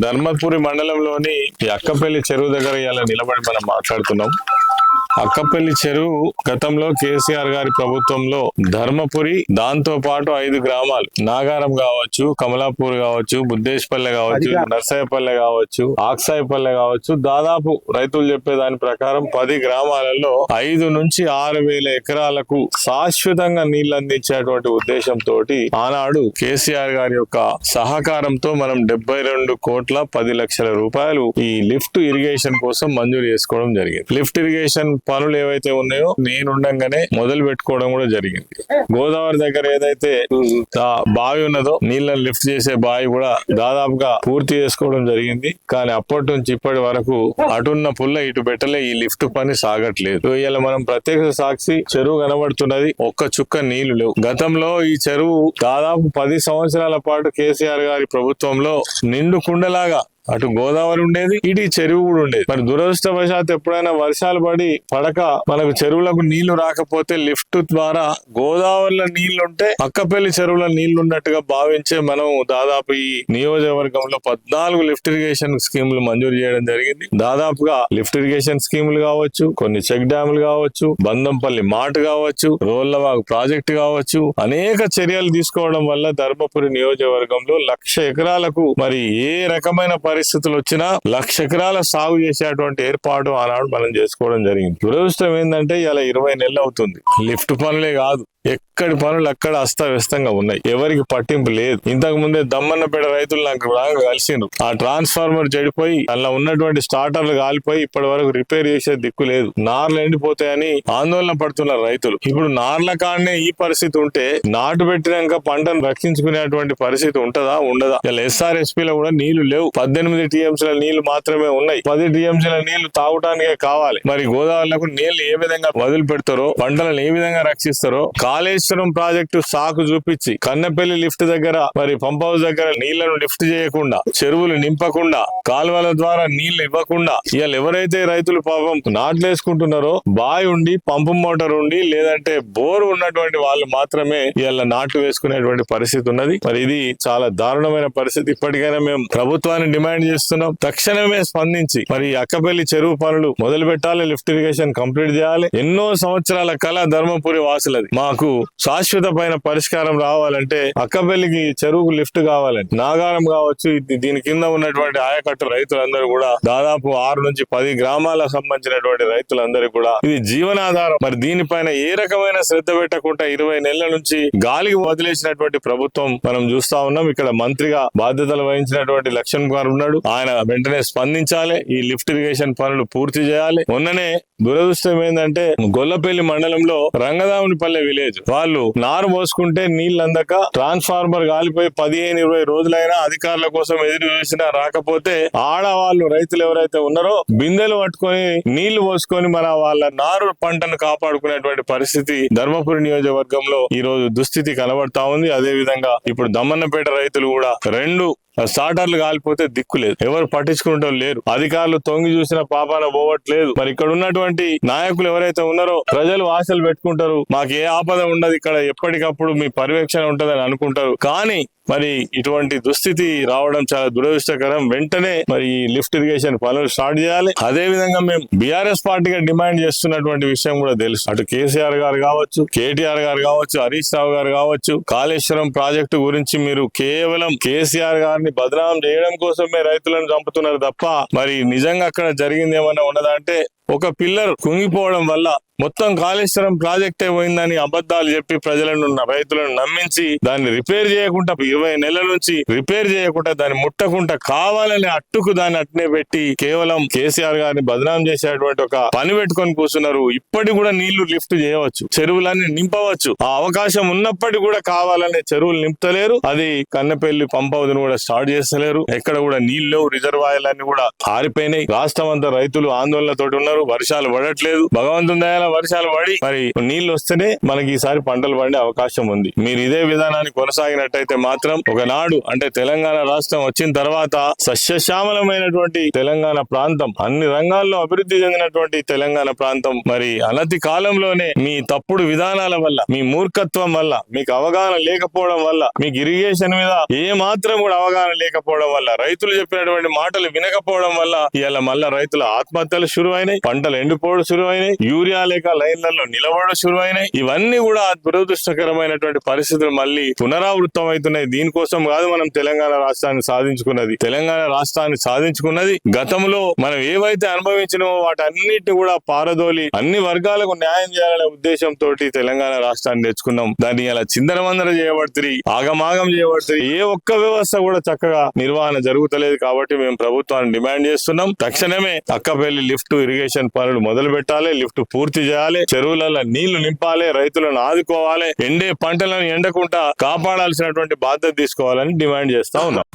ధర్మపురి మండలంలోని అక్కపల్లి చెరువు దగ్గర ఇలా నిలబడి మనం మాట్లాడుతున్నాం. అక్కపల్లి చెరువు గతంలో కేసీఆర్ గారి ప్రభుత్వంలో ధర్మపురి దాంతో పాటు ఐదు గ్రామాలు. నాగారం కావచ్చు కమలాపూర్ కావచ్చు బుద్దేశ్పల్లె కావచ్చు నర్సాయపల్లె కావచ్చు ఆక్సాయపల్లె కావచ్చు దాదాపు రైతులు చెప్పే దాని ప్రకారం పది గ్రామాలలో ఐదు నుంచి ఆరు వేల ఎకరాలకు శాశ్వతంగా నీళ్ళు అందించేటువంటి ఉద్దేశంతో ఆనాడు కేసీఆర్ గారి యొక్క సహకారంతో మనం డెబ్బై రెండు కోట్ల పది లక్షల రూపాయలు ఈ లిఫ్ట్ ఇరిగేషన్ కోసం మంజూరు చేసుకోవడం జరిగింది. లిఫ్ట్ ఇరిగేషన్ పనులు ఏవైతే ఉన్నాయో నేను ఉండగానే మొదలు పెట్టుకోవడం కూడా జరిగింది. గోదావరి దగ్గర ఏదైతే బావి ఉన్నదో నీళ్ళని లిఫ్ట్ చేసే బావి కూడా దాదాపుగా పూర్తి చేసుకోవడం జరిగింది. కానీ అప్పటి నుంచి ఇప్పటి వరకు అటున్న పుల్ల ఇటు పెట్టలే ఈ లిఫ్ట్ పని సాగట్లేదు. ఇలా మనం ప్రత్యక్ష సాక్షి చెరువు కనబడుతున్నది. ఒక్క చుక్క నీళ్ళు లేవు. గతంలో ఈ చెరువు దాదాపు పది సంవత్సరాల పాటు కేసీఆర్ గారి ప్రభుత్వంలో నిండు కుండలాగా అటు గోదావరి ఉండేది ఇటు చెరువు కూడా ఉండేది. మరి దురదృష్టవశాత్ ఎప్పుడైనా వర్షాలు పడి పడక మనకు చెరువులకు నీళ్ళు రాకపోతే లిఫ్ట్ ద్వారా గోదావరిలో నీళ్ళుంటే అక్కపల్లి చెరువులో నీళ్ళు ఉన్నట్టుగా భావించే మనం దాదాపు ఈ నియోజకవర్గంలో పద్నాలుగు లిఫ్ట్ ఇరిగేషన్ స్కీములు మంజూరు చేయడం జరిగింది. దాదాపుగా లిఫ్ట్ ఇరిగేషన్ స్కీములు కావచ్చు కొన్ని చెక్ డ్యాములు కావచ్చు బందంపల్లి మాట్ కావచ్చు రోళ్ళవాగు ప్రాజెక్టు కావచ్చు అనేక చర్యలు తీసుకోవడం వల్ల ధర్మపురి నియోజకవర్గంలో లక్ష ఎకరాలకు మరి ఏ రకమైన పరిస్థితులు వచ్చినా లక్ష ఎకరాల సాగు చేసేటువంటి ఏర్పాటు ఆనాడు మనం చేసుకోవడం జరిగింది. దురదృష్టం ఏంటంటే ఇలా ఇరవై నెలలు అవుతుంది. లిఫ్ట్ పనులే కాదు. ఎక్కడి పనులు అక్కడ అస్తవ్యస్తంగా ఉన్నాయి. ఎవరికి పట్టింపు లేదు. ఇంతకు ముందే దమ్మన్నపేట రైతులు నాకు బాగా కలిసిండ్రు. ఆ ట్రాన్స్ఫార్మర్ చెడిపోయి అలా ఉన్నటువంటి స్టార్టర్లు కాలిపోయి ఇప్పటి వరకు రిపేర్ చేసే దిక్కు లేదు. నార్లు ఎండిపోతాయని ఆందోళన పడుతున్నారు రైతులు. ఇప్పుడు నార్ల కాడనే ఈ పరిస్థితి ఉంటే నాటు పెట్టినాక పంటను రక్షించుకునేటువంటి పరిస్థితి ఉంటదా? ఉండదా? ఇలా ఎస్ఆర్ఎస్పీలో కూడా నీళ్ళు లేవు. పద్దెనిమిది టీఎంసీల నీళ్ళు మాత్రమే ఉన్నాయి. పది టీఎంసీల నీళ్ళు తాగటానికే కావాలి. మరి గోదావరిలకు నీళ్ళు ఏ విధంగా వదిలిపెడతారో పంటలను ఏ విధంగా రక్షిస్తారో కాళేశ్వరం ప్రాజెక్టు సాకు చూపించి కన్నెపల్లి లిఫ్ట్ దగ్గర మరి పంప్ హౌస్ దగ్గర నీళ్ళను లిఫ్ట్ చేయకుండా చెరువులు నింపకుండా కాలువల ద్వారా నీళ్ళు ఇవ్వకుండా ఇవాళ ఎవరైతే రైతులు పాపం నాట్లు వేసుకుంటున్నారో బావి ఉండి పంపు మోటార్ ఉండి లేదంటే బోర్ ఉన్నటువంటి వాళ్ళు మాత్రమే ఇవాళ నాట్లు వేసుకునేటువంటి పరిస్థితి ఉన్నది. మరి ఇది చాలా దారుణమైన పరిస్థితి. ఇప్పటికైనా మేము ప్రభుత్వాన్ని డిమాండ్ చేస్తున్నాం. తక్షణమే స్పందించి మరి ఈ అక్కపల్లి చెరువు పనులు మొదలు పెట్టాలి లిఫ్ట్ ఇరిగేషన్ కంప్లీట్ చేయాలి. ఎన్నో సంవత్సరాల కళ ధర్మపురి వాసులది. మాకు శాశ్వతమైన పరిష్కారం రావాలంటే అక్కపల్లికి చెరువుకు లిఫ్ట్ కావాలండి. నాగారం కావచ్చు దీని కింద ఉన్నటువంటి ఆయకట్టు రైతులందరూ కూడా దాదాపు ఆరు నుంచి పది గ్రామాలకు సంబంధించినటువంటి రైతులందరూ కూడా ఇది జీవనాధారం. మరి దీనిపైన ఏ రకమైన శ్రద్ధ పెట్టకుండా ఇరవై నెలల నుంచి గాలికి వదిలేసినటువంటి ప్రభుత్వం మనం చూస్తా ఉన్నాం. ఇక్కడ మంత్రిగా బాధ్యతలు వహించినటువంటి లక్ష్మణ్ కుమార్ ఉన్నాడు ఆయన వెంటనే స్పందించాలి. ఈ లిఫ్ట్ ఇరిగేషన్ పనులు పూర్తి చేయాలి. మొన్ననే దురదృష్టం ఏంటంటే గొల్లపల్లి మండలంలో రంగదామునిపల్లె విలేజ్. వాళ్ళు నారు మోసుకుంటే నీళ్ళు అందక ట్రాన్స్ఫార్మర్ కాలిపోయి పదిహేను ఇరవై రోజులైనా అధికారుల కోసం ఎదురు చూసినా రాకపోతే ఆడవాళ్ళు రైతులు ఎవరైతే ఉన్నారో బిందెలు పట్టుకొని నీళ్ళు పోసుకొని మన వాళ్ళ నారు పంటను కాపాడుకునేటువంటి పరిస్థితి ధర్మపురి నియోజకవర్గంలో ఈ రోజు దుస్థితి కనబడతా ఉంది. అదే విధంగా ఇప్పుడు దమ్మన్నపేట రైతులు కూడా రెండు స్టార్టర్లు కాలిపోతే దిక్కు లేదు. ఎవరు పట్టించుకుంటాం లేరు. అధికారులు తొంగి చూసిన పాపాన పోవట్లేదు. మరి ఇక్కడ ఉన్నటువంటి నాయకులు ఎవరైతే ఉన్నారో ప్రజలు ఆశలు పెట్టుకుంటారు. మాకు ఏ ఆపద ఉండదు ఇక్కడ. ఎప్పటికప్పుడు మీ పర్యవేక్షణ ఉంటదని అనుకుంటారు. కానీ మరి ఇటువంటి దుస్థితి రావడం చాలా దురదృష్టకరం. వెంటనే మరి ఈ లిఫ్ట్ ఇరిగేషన్ పనులు స్టార్ట్ చేయాలి. అదే విధంగా మేము బీఆర్ఎస్ పార్టీగా డిమాండ్ చేస్తున్నటువంటి విషయం కూడా తెలుసు. అటు కేసీఆర్ గారు కావచ్చు కేటీఆర్ గారు కావచ్చు హరీష్ రావు గారు కావచ్చు కాళేశ్వరం ప్రాజెక్టు గురించి మీరు కేవలం కేసీఆర్ గారిని బదనాం చేయడం కోసమే రైతులను చంపుతున్నారు తప్ప మరి నిజంగా అక్కడ జరిగింది ఏమన్నా ఉన్నదంటే ఒక పిల్లర్ కుంగిపోవడం వల్ల మొత్తం కాళేశ్వరం ప్రాజెక్టే పోయిందని అబద్ధాలు చెప్పి ప్రజలను రైతులను నమ్మించి దాన్ని రిపేర్ చేయకుండా ఇరవై నెలల నుంచి రిపేర్ చేయకుండా దాన్ని ముట్టకుండా కావాలని అట్టుకు దాన్ని అట్నే పెట్టి కేవలం కేసీఆర్ గారిని బదనాం చేసేటువంటి ఒక పని పెట్టుకొని కూర్చున్నారు. ఇప్పటికి కూడా నీళ్ళు లిఫ్ట్ చేయవచ్చు చెరువులన్నీ నింపవచ్చు. ఆ అవకాశం ఉన్నప్పటికీ కూడా కావాలనే చెరువులు నింపుతలేరు. అది కన్నపల్లి పంప్ హౌస్ కూడా స్టార్ట్ చేస్తలేరు. ఎక్కడ కూడా నీళ్ళు రిజర్వాయర్లన్నీ కూడా ఆరిపోయినాయి. రాష్ట్రం అంతా రైతులు ఆందోళనతోటి ఉన్నారు. వర్షాలు పడట్లేదు. భగవంతుని దయాల వర్షాలు పడి మరి నీళ్ళు వస్తేనే మనకి ఈసారి పంటలు పండే అవకాశం ఉంది. మీరు ఇదే విధానాన్ని కొనసాగినట్టయితే మాత్రం ఒకనాడు అంటే తెలంగాణ రాష్ట్రం వచ్చిన తర్వాత సస్యశ్యామలమైనటువంటి తెలంగాణ ప్రాంతం అన్ని రంగాల్లో అభివృద్ధి చెందినటువంటి తెలంగాణ ప్రాంతం మరి అనతి కాలంలోనే మీ తప్పుడు విధానాల వల్ల మీ మూర్ఖత్వం వల్ల మీకు అవగాహన లేకపోవడం వల్ల మీకు ఇరిగేషన్ మీద ఏ మాత్రం కూడా అవగాహన లేకపోవడం వల్ల రైతులు చెప్పినటువంటి మాటలు వినకపోవడం వల్ల ఇలా మళ్ళా రైతుల ఆత్మహత్యలు శురు అయినాయి పంటలు ఎండిపోవడం శురు యూరియా లేక లైన్లలో నిలబడడం శురు ఇవన్నీ కూడా దురదృష్టకరమైనటువంటి పరిస్థితులు మళ్ళీ పునరావృతం అవుతున్నాయి. దీనికోసం కాదు మనం తెలంగాణ రాష్ట్రాన్ని సాధించుకున్నది. తెలంగాణ రాష్ట్రాన్ని సాధించుకున్నది గతంలో మనం ఏవైతే అనుభవించినో వాటన్నిటిని కూడా పారదోలి అన్ని వర్గాలకు న్యాయం చేయాలనే ఉద్దేశంతో తెలంగాణ రాష్ట్రాన్ని తెచ్చుకున్నాం. దాన్ని ఇలా చిందరవందర చేయబడుతుంది ఆగమాగం చేయబడుతుంది ఏ ఒక్క వ్యవస్థ కూడా చక్కగా నిర్వహణ జరుగుతలేదు కాబట్టి మేము ప్రభుత్వాన్ని డిమాండ్ చేస్తున్నాం. తక్షణమే అక్కపల్లి లిఫ్ట్ ఇరిగేషన్ పనులు మొదలు పెట్టాలి లిఫ్ట్ పూర్తి చేయాలి చెరువులలో నీళ్ళు నింపాలి రైతులను ఆదుకోవాలి ఎండే పంటలను ఎండకుండా కాపాడాల్సినటువంటి బాధ్యత తీసుకోవాలని డిమాండ్ చేస్తా ఉన్నాం.